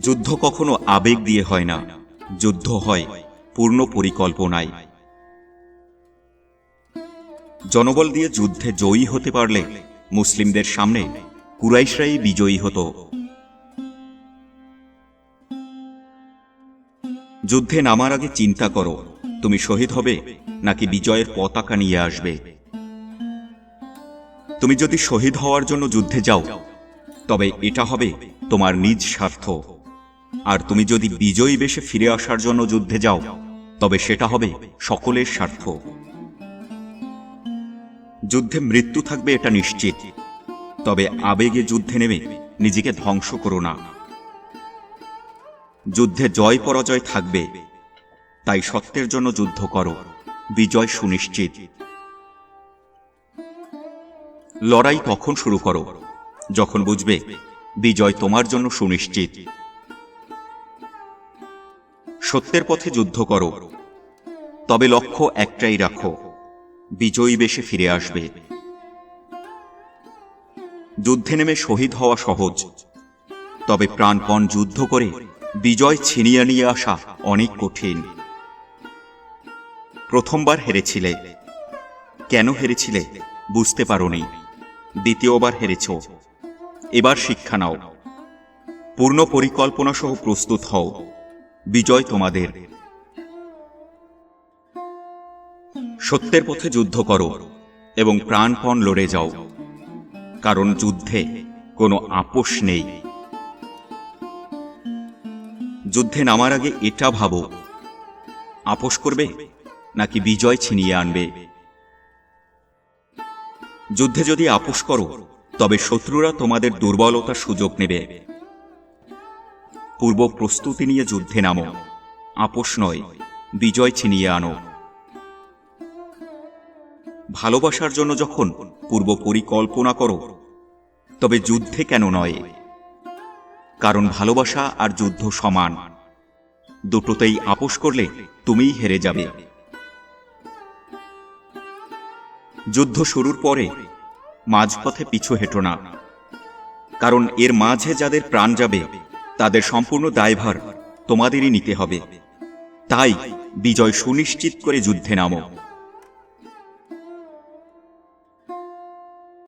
যুদ্ধ কখনো আবেগ দিয়ে হয় না। যুদ্ধ হয় পূর্ণ পরিকল্পনায়। জনবল দিয়ে যুদ্ধে জয়ী হতে পারলে মুসলিমদের সামনে কুরাইশরাই বিজয়ী হতো। যুদ্ধে নামার আগে চিন্তা করো, তুমি শহীদ হবে নাকি বিজয়ের পতাকা নিয়ে আসবে? তুমি যদি শহীদ হওয়ার জন্য যুদ্ধে যাও, তবে এটা হবে তোমার নিজ স্বার্থ। আর তুমি যদি বিজয়ী বেশে ফিরে আসার জন্য যুদ্ধে যাও, তবে সেটা হবে সকলের স্বার্থ। যুদ্ধে মৃত্যু থাকবে এটা নিশ্চিত, তবে আবেগে যুদ্ধে নেমে নিজেকে ধ্বংস করো না। যুদ্ধে জয় পরাজয় থাকবে, তাই সত্যের জন্য যুদ্ধ করো, বিজয় সুনিশ্চিত। লড়াই তখন শুরু করো, যখন বুঝবে বিজয় তোমার জন্য সুনিশ্চিত। সত্যের পথে যুদ্ধ করো। তবে লক্ষ্য একটাই রাখো, বিজয়ী বেশে ফিরে আসবে। যুদ্ধে নেমে শহীদ হওয়া সহজ, তবে প্রাণপণ যুদ্ধ করে বিজয় ছিনিয়ে নিয়ে আসা অনেক কঠিন। প্রথমবার হেরেছিলে, কেন হেরেছিলে বুঝতে পারোনি, দ্বিতীয়বার হেরেছ, এবার শিক্ষা নাও। পূর্ণ পরিকল্পনা সহ প্রস্তুত হও। বিজয় তোমাদের। সত্যের পথে যুদ্ধ করো এবং প্রাণপণ লড়ে যাও, কারণ যুদ্ধে কোনো আপোষ নেই। যুদ্ধে নামার আগে এটা ভাবো, আপোষ করবে নাকি বিজয় ছিনিয়ে আনবে? যুদ্ধে যদি আপোষ করো, তবে শত্রুরা তোমাদের দুর্বলতার সুযোগ নেবে। পূর্ব প্রস্তুতি নিয়ে যুদ্ধে নামো। আপোষ নয়, বিজয় ছিনিয়ে আনো। ভালোবাসার জন্য যখন পূর্ব পরিকল্পনা করো, তবে যুদ্ধে কেন নয়? কারণ ভালোবাসা আর যুদ্ধ সমান। দুটোতেই আপোষ করলে তুমিই হেরে যাবে। যুদ্ধ শুরুর পরে মাঝপথে পিছু হেঁটো না, কারণ এর মাঝে যাদের প্রাণ যাবে তাদের সম্পূর্ণ দায়ভার তোমাদেরই নিতে হবে। তাই বিজয় সুনিশ্চিত করে যুদ্ধে নামো।